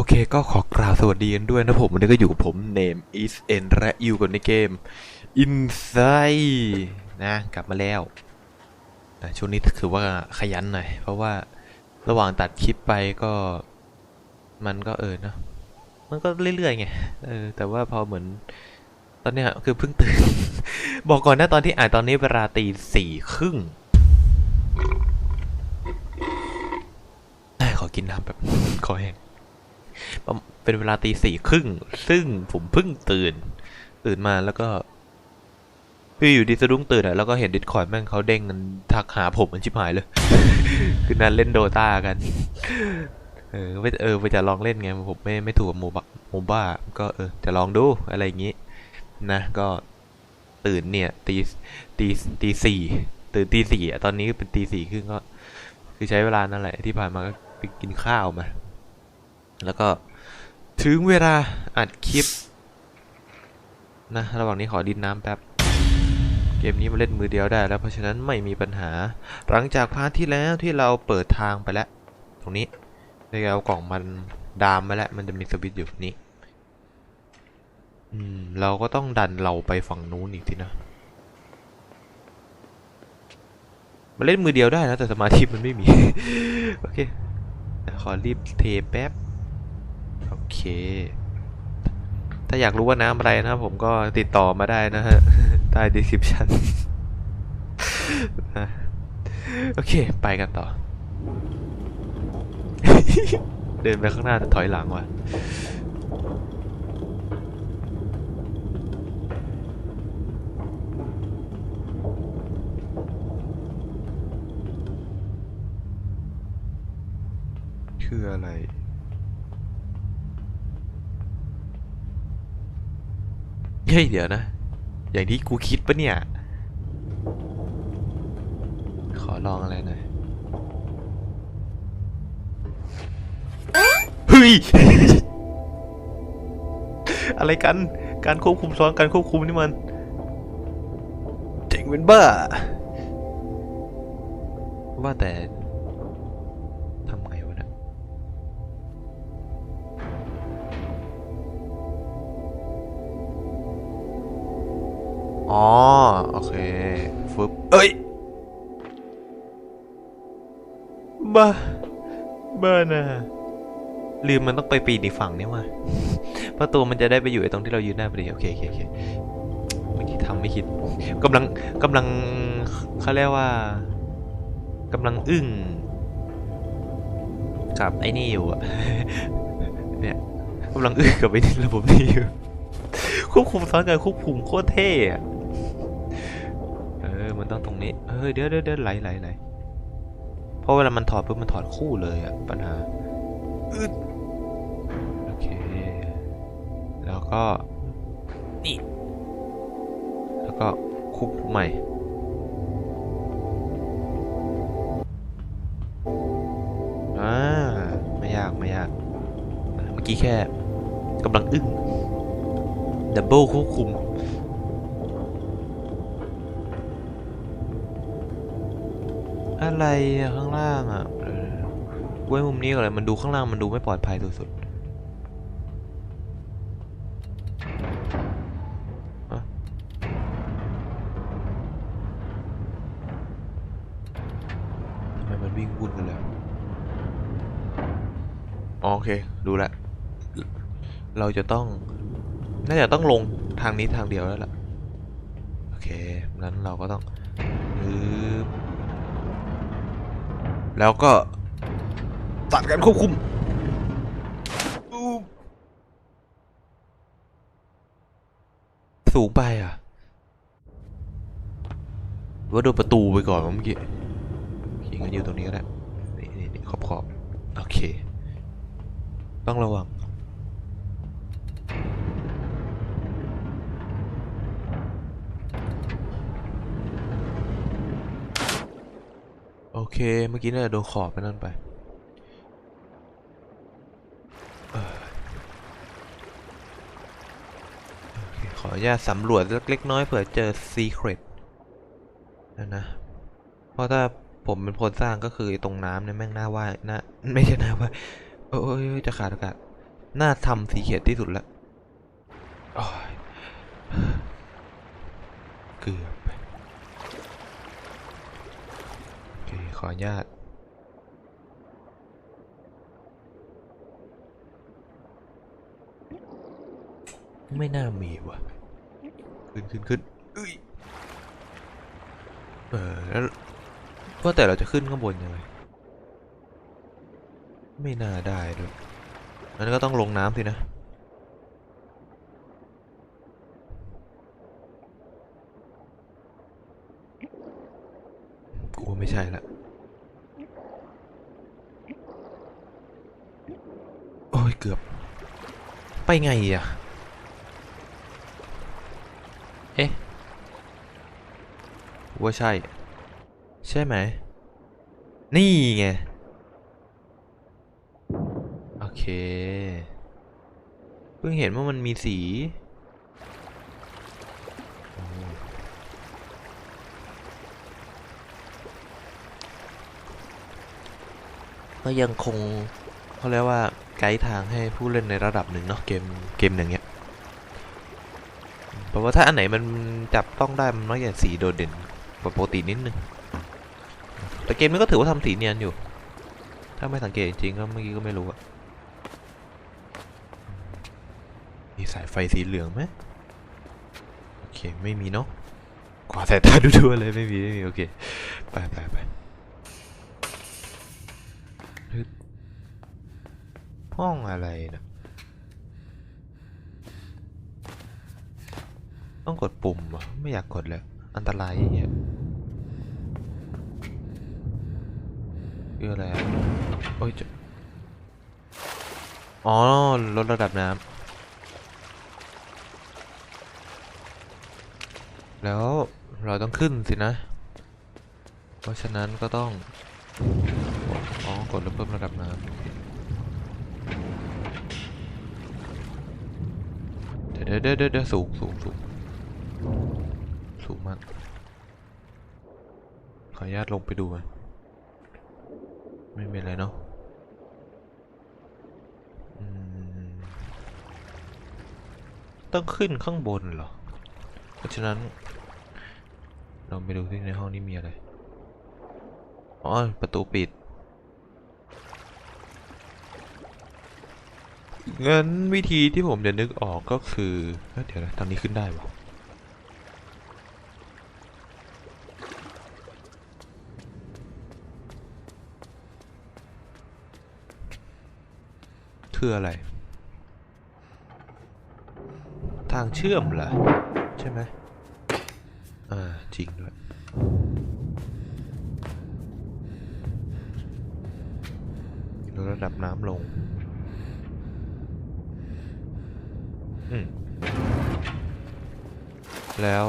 โอเคก็ขอกล่าวสวัสดีกันด้วยนะผม วันนี้ก็อยู่กับผม Name is N และอยู่กันในเกม Inside นะกลับมาแล้วนะช่วงนี้คือว่าขยันหน่อย เพราะว่าระหว่างตัดคลิปไปก็ มันก็เออเนอะมันก็เรื่อยๆไงเออแต่ว่าพอเหมือน ตอนเนี้ยคือเพิ่งตื่น บอกก่อนนะตอนที่อ่านตอนนี้เวลาตีสี่ครึ่งเอ้ขอกินน้ำแบบขอแห้ง เป็นเวลาตีสี่ครึ่ง ซึ่งผมเพิ่งตื่น ตื่นมาแล้วก็คืออยู่ดีสะดุ้งตื่นอะแล้วก็เห็นดิสคอร์ดแม่งเขาเด้งกันทักหาผมมันชิบหายเลย คือนั้นเล่นโดตากัน เออว่าเออว่าจะลองเล่นไงผมไม่ไม่ถูกกับโมบะโมบ้า ก็เออจะลองดูอะไรอย่างงี้ นะก็ตื่นเนี่ยตีตีตีสี่ตื่นตีสี่อะตอนนี้เป็นตีสี่ครึ่งก็ คือใช้เวลานั่นแหละที่ผ่านมาก็ไปกินข้าวมา แล้วก็ถึงเวลาอัดคลิปนะระหว่างนี้ขอดินน้ำแป๊บเกมนี้มาเล่นมือเดียวได้แล้วเพราะฉะนั้นไม่มีปัญหา หลังจากพาร์ทที่แล้วที่เราเปิดทางไปแล้ว ตรงนี้เราเอากล่องมันดามมาแล้วมันจะมีสวิตช์อยู่นี่อืมเราก็ต้องดันเราไปฝั่งนู้นอีกทีนะมาเล่นมือเดียวได้นะแต่สมาธิมันไม่มี โอเคขอรีบเทแป๊บ โอเค ถ้าอยากรู้ว่าน้ำอะไรนะผมก็ติดต่อมาได้นะฮะใต้ description นโอเค ไปกันต่อ เดินไปข้างหน้าแต่ถอยหลังว่ะคืออะไร เฮ้ยเดี๋ยวนะ อย่างที่กูคิดปะเนี่ย ขอลองอะไรหน่อยเฮ้ย อะไรกัน การควบคุมซ้อนการควบคุมนี่มัน เจ๋งเป็นบ้า ว่าแต่ อ๋อ โอเค ฟึบเอ้ยบ้าบ้านะลืมมันต้องไปปีนอีกฝั่งนี่ว่ะประตูมันจะได้ไปอยู่ไอ้ตรงที่เรายืนหน้าพอดีโอเคโอเคโอเคไม่คิดทำไม่คิดกำลังกำลังเขาเรียกว่ากำลังอึ้งกับไอ้นี่อยู่อะเนี่ยกำลังอึ้งกับไอ้นี่ระบบนี้อยู่ควบคุมซ้อนกันควบคุมโคตรเท่อะ ต้องตรงนี้เออเดี๋ยวเดี๋ยวเดี๋ยวไหลไหลไหลเพราะเวลามันถอดปุ๊บมันถอดคู่เลยอะปัญหาโอเค แล้วก็นี่ แล้วก็คุบใหม่อ่าไม่ยากไม่ยากเมื่อกี้แค่กำลังอึ้งดับเบิลควบคุม อะไรอะข้างล่างอะเออไว้มุมนี้ก่อนเลยมันดูข้างล่างมันดูไม่ปลอดภัยสุดๆทำไมมันวิ่งวุ่นกันเลยอ๋อโอเคดูแลวเราจะต้อง น่าจะต้องลงทางนี้ทางเดียวแล้วล่ะ โอเค นั้นเราก็ต้อง แล้วก็ตัดการควบคุมสูงไปอะว่าโดนประตูไปก่อนเมื่อกี้ยิงกันอยู่ตรงนี้ก็ได้นี่นี่ขอบขอบโอเค ต้องระวัง เค เมื่อกี้น่าจะโดนขอบไปนั่นไปขออนุญาตสำรวจเล็กๆน้อยเผื่อเจอซีเครตนะนะ เพราะถ้าผมเป็นคนสร้างก็คือตรงน้ำเนี่ยแม่งน่าว่ายน่าไม่ใช่น่าว่ายโอ้ยจะขาดอากาศน่าทำสีเขียดที่สุดละเกือบไปโอเค ขออนุญาตไม่น่ามีว่ะ ขึ้นขึ้นขึ้นอุ้ยเออแล้วว่าแต่เราจะขึ้นข้างบนยังไง ไม่น่าได้ด้วยงั้นก็ต้องลงน้ำสินะกูว่าไม่ใช่ละ โอ้ย เกือบ ไปไงอะ เอ๊ะ ว่าใช่ ใช่ไหม นี่ไง โอเค เพิ่งเห็นว่ามันมีสีโอ้ก็ยังคงเขาเรียกว่า ไกด์ทางให้ผู้เล่นในระดับหนึ่งเนาะเกมเกมอย่งเงี้ยเพราะว่าถ้าอันไหนมันจับต้องได้มันมักจะสีโดดเด่นกว่าปกตินิดนึงแต่เกมนี้ก็ถือว่าทำสีเนียนอยู่ ถ้าไม่สังเกตจริงก็เมื่อกี้ก็ไม่รู้อะมีสายไฟสีเหลืองไหมโอเคไม่มีเนาะขวาสายตาดูๆเลยไม่มีไม่มีโอเคไปไปไป ห้องอะไรนะต้องกดปุ่มไม่อยากกดเลย อันตรายอย่างเงี้ยคืออะไรอะโอ้ยจะอ๋อลดระดับน้ำแล้วเราต้องขึ้นสินะ เพราะฉะนั้นก็ต้อง อ๋อ กดแล้วเพิ่มระดับน้ำเดี๋ยวเดี๋ยวเดี๋ยวเดี๋ยวสูงสูงสูงสูงมาก ขออนุญาตลงไปดูมันไม่มีอะไรเนาะต้องขึ้นข้างบนเหรอ เพราะฉะนั้น เราไปดูที่ในห้องนี้มีอะไร อ๋อ ประตูปิด งั้นวิธีที่ผมจะนึกออกก็คือเดี๋ยวนะตอนนี้ขึ้นได้ปะคืออะไร ทางเชื่อมเหรอใช่ไหมอ่า จริงด้วยลดระดับน้ำลง อืม แล้ว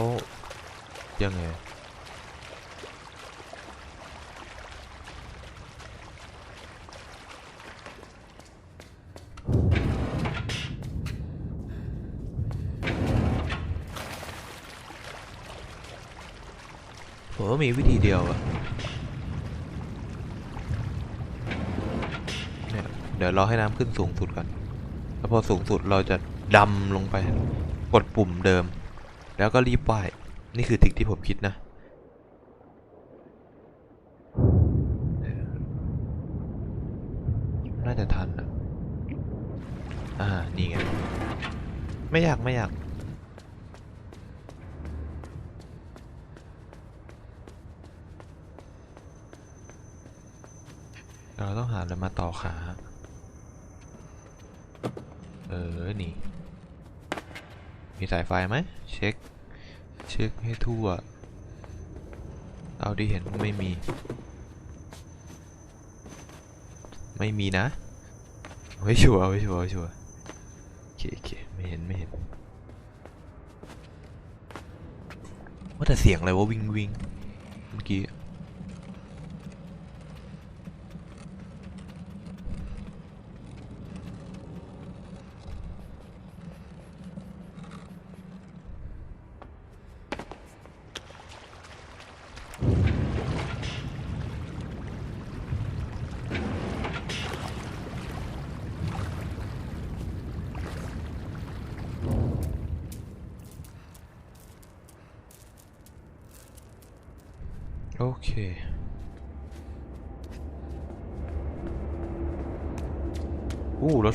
ยังไง ผมว่ามีวิธีเดียวอะเนี่ยเดี๋ยวรอให้น้ำขึ้นสูงสุดก่อน แล้วพอสูงสุดเราจะ ดำลงไป กดปุ่มเดิม แล้วก็รีบว่ายนี่คือสิ่งที่ผมคิดนะน่าจะทันอะอ่า นี่ไง ไม่อยากไม่อยาก เราต้องหาอะไรมาต่อขา เออ นี่ มีสายไฟไหมเช็ค เช็คให้ทั่ว เอาที่เห็นไม่มี ไม่มีนะไม่ชัวร์ไม่ชัวร์ไม่ชัวร์โอเคโอเคไม่เห็นไม่เห็นว่าแต่เสียงอะไรวะวิ่งวิ่งเมื่อกี้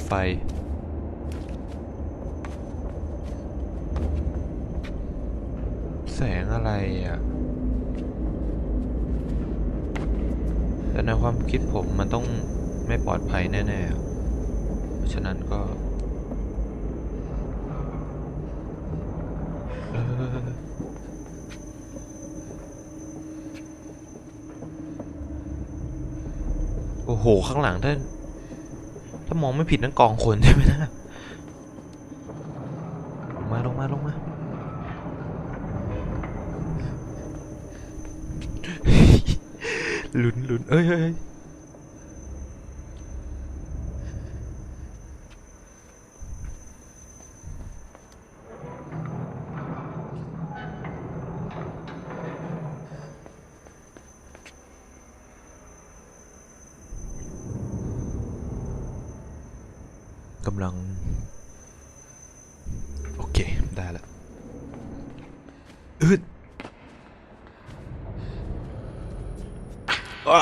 ไฟแสงอะไรอะ แต่ในความคิดผมมันต้องไม่ปลอดภัยแน่ๆ เพราะฉะนั้นก็โอ้โห ข้างหลังถ้าถ้ามองไม่ผิดนั่นกองคนใช่ไหมนะลงมาลงมาลงมาลุ้นลุ้นเอ้ยเอ้ยเอ้ยกำลัง โอเค ได้ละอึดอะ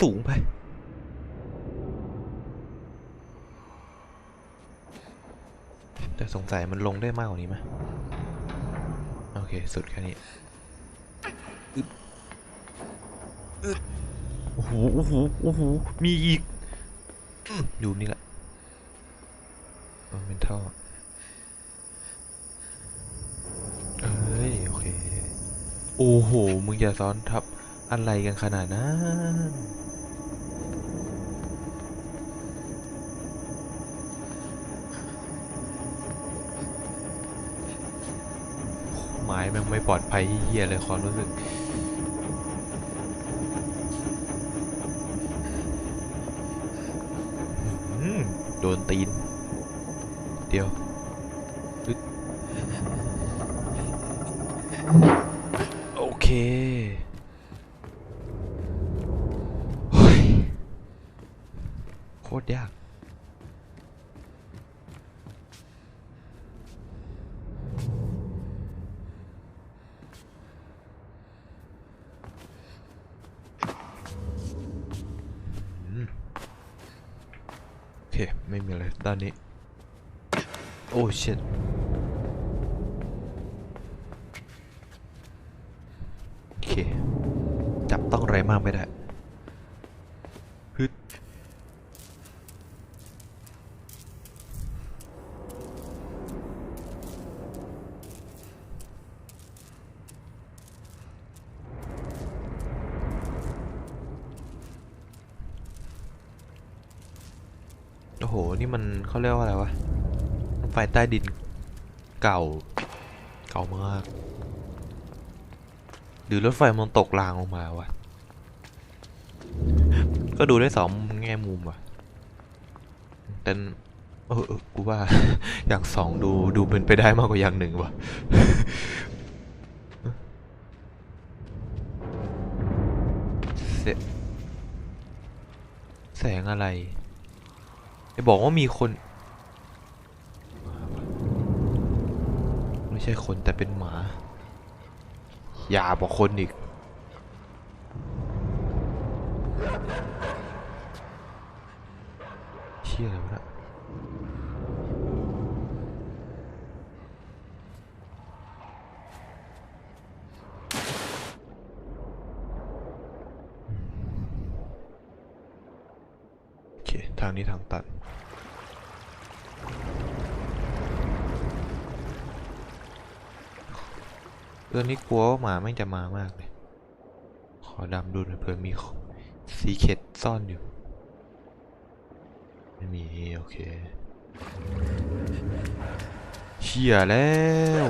สูงไป แต่สงสัยมันลงได้มากกว่านี้ไหมโอเค สุดแค่นี้โอ้โหโอ้โหโอ้โหมีอีก อยู่นี่แหละมันเป็นท่อเอ้ย โอเค โอ้โห มึงอย่าซ้อนทับอะไรกันขนาดนั้น แม่งไม่ปลอดภัยเฮียเลยความรู้สึกโดนตีน เดียวอึดโอเคเฮ้ยโคตรยาก อืมโอเค ไม่มีอะไรด้านนี้ โอ้ชิตโอเค จับต้องอะไรมากไม่ได้ฮึดโอ้โห นี่มันเขาเรียกว่าอะไรวะ ไฟใต้ดินเก่า เก่ามาก หรือรถไฟมันตกรางลงมาวะ ก็ดูได้สองแง่มุมว่ะแต่เออกูว่าอย่างสองดูดูเป็นไปได้มากกว่าอย่างหนึ่งว่ะแสงอะไรไอ้บอกว่ามีคน ไม่ ใช่คนแต่เป็นหมา อย่าบอกคนอีก เชี่ยอะไรวะเนะทางนี้ทางตั ตอนนี้กลัวว่าหมาแม่จะมามากเลย ขอดำดูหน่อยเผื่อมีซีเคดซ่อนอยู่ ไม่มี โอเคเชี่ยแล้ว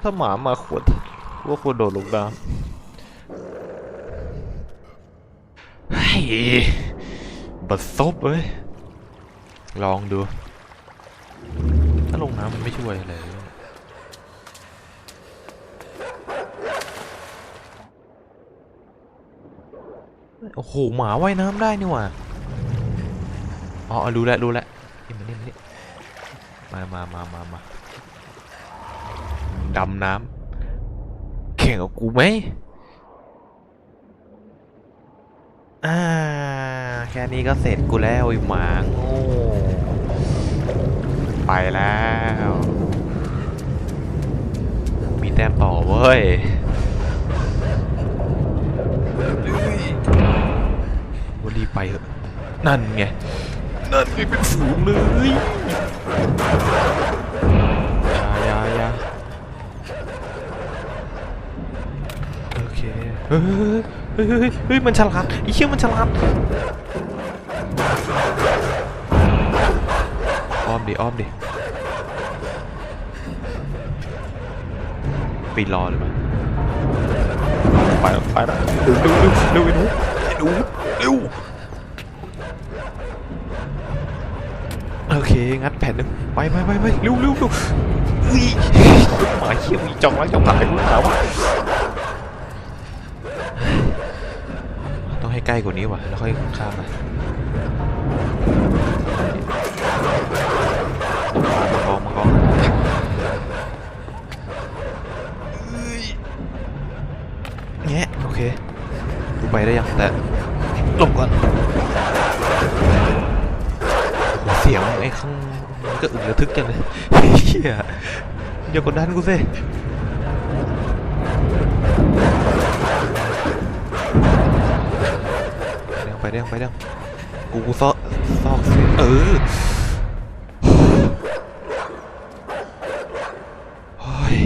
ถ้าหมามาขวดว่าควรโดดลงน้ำเฮ้ยบัดซบเว้ย ลองดู ถ้าลงน้ำมันไม่ช่วยอะไรเลยโอ้โห หมาว่ายน้ำได้นี่หว่า อ๋อ รู้แล้ว รู้แล้วมามามามามาดำน้ำแข่งกับกูไหมอ่า แค่นี้ก็เสร็จกูแล้วไอ้หมาโง่ ไปแล้ว มีแต้มต่อเว้ยวันรีบไปเถอะนั่นไง นั่นไงเป็นฝูงเลยอยาอยาอยาโอเคเฮ้ยเฮ้ยเฮ้ยเฮ้ยมันฉลาดไอ้เชี่ยมันฉลาดอ้อมดิอ้อมดิ ปีรอเลยมั้ยไปแล้วไปแล้วเร็วเร็วเร็วเร็วเร็วเร็วเร็วโอเค งัดแผ่นหนึงไปไปไปไปเร็วเร็วเร็วอุ้ยหมาเขี้ยวมีจองไว้จองหายรู้หาวะต้องให้ใกล้กว่านี้ว่ะแล้วค่อยข้ามมามังกรมังกรแงะโอเคดู ไปได้ยังแต่หลบก่อนเสียงไอ้ข้างมันก็อึกระทึกจังเลยเฮียอย่ากดดันกูสิไปเด้งไปเด้งกูกูซอกซอกเสียงเออโอ้ย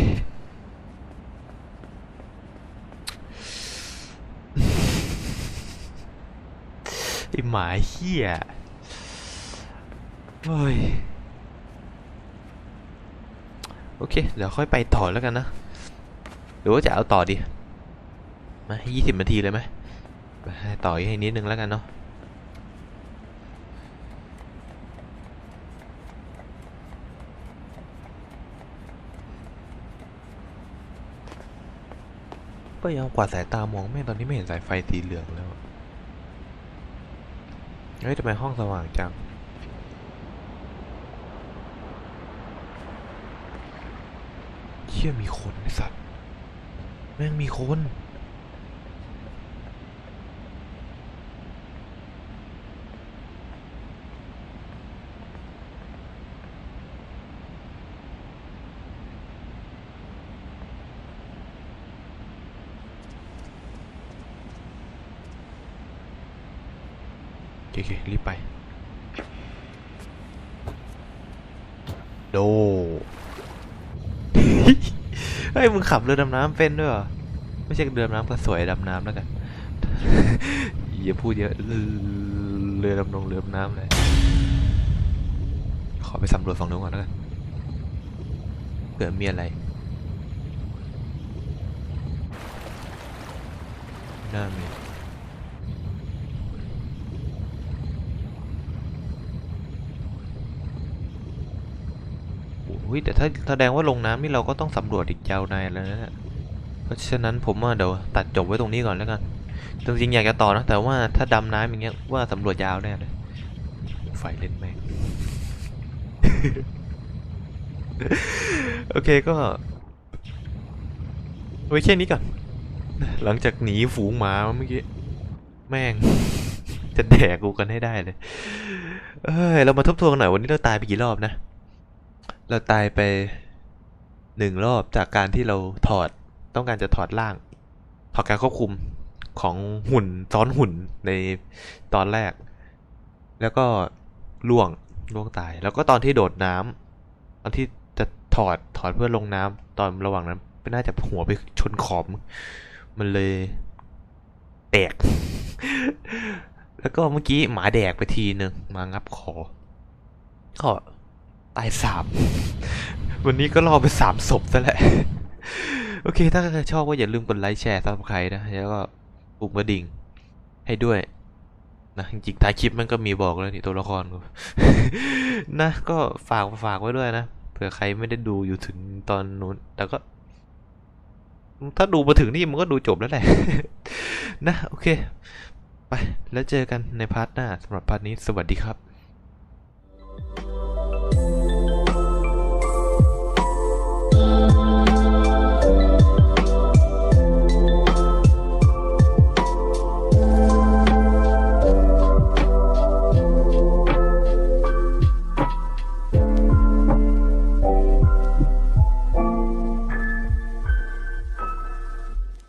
ไอหมา เฮียเฮ้ยโอเค เดี๋ยวค่อยไปต่อแล้วกันนะ หรือว่าจะเอาต่อดีมายี่สิบนาทีเลยไหมต่ออีกให้นิดนึงแล้วกันเนาะก็ยังกว่าสายตามองแม่ตอนนี้ไม่เห็นสายไฟสีเหลืองแล้ว เฮ้ยทำไมห้องสว่างจัง เชี่ยมีคนไอสัตว์ แม่งมีคน โอเคๆรีบไป โดเฮ้ยมึงขับเรือดำน้ำเป็นด้วยเหรอไม่ใช่เรือดำน้ำก็สวยดำน้ำแล้วกันอย่าพูดเยอะเรือเรือดำนงเรือดำน้ำเลยขอไปสำรวจฝั่งนู้นก่อนแล้วกันเผื่อมีอะไรน่ามี โอ้ยแต่ถ้าแสดงว่าลงน้ำนี่เราก็ต้องสำรวจอีกยาวนานแล้วนะเนี่ยเพราะฉะนั้นผมว่าเดี๋ยวตัดจบไว้ตรงนี้ก่อนแล้วกันจริงๆอยากจะต่อนะแต่ว่าถ้าดำน้ำอย่างเงี้ยว่าสำรวจยาวแน่เลยไฟเล่นแม่งโอเคก็ไว้แค่นี้ก่อน หลังจากหนีฝูงหมาเมื่อกี้ แม่ง จะแดกกูกันให้ได้เลย เอ้ย เรามาทบทวนหน่อยวันนี้เราตายไปกี่รอบนะ เราตายไปหนึ่งรอบจากการที่เราถอดต้องการจะถอดร่าง ถอดการควบคุมของหุ่นซ้อนหุ่นในตอนแรก แล้วก็ล่วงล่วงตาย แล้วก็ตอนที่โดดน้ำตอนที่จะถอดถอดเพื่อลงน้ำตอนระหว่างนั้นไม่น่าจะหัวไปชนขอบ มันเลยแตก แล้วก็เมื่อกี้หมาแดกไปทีหนึ่งมางับคอก็ ตายสามวันนี้ก็รอไปสามศพซะแหละ โอเค ถ้าใครชอบก็อย่าลืมกดไลค์แชร์ซับสไครต์นะ แล้วก็ปุ่มกระดิ่งให้ด้วยนะจริงๆท้ายคลิปมันก็มีบอกแล้วนี่ตัวละครนะก็ฝากฝากไว้ด้วยนะเผื่อใครไม่ได้ดูอยู่ถึงตอนนู้นแต่ก็ ถ้าดูมาถึงนี่มันก็ดูจบแล้วแหละ นะ โอเค ไป แล้วเจอกันในพาร์ทหน้าสำหรับพาร์ทนี้สวัสดีครับ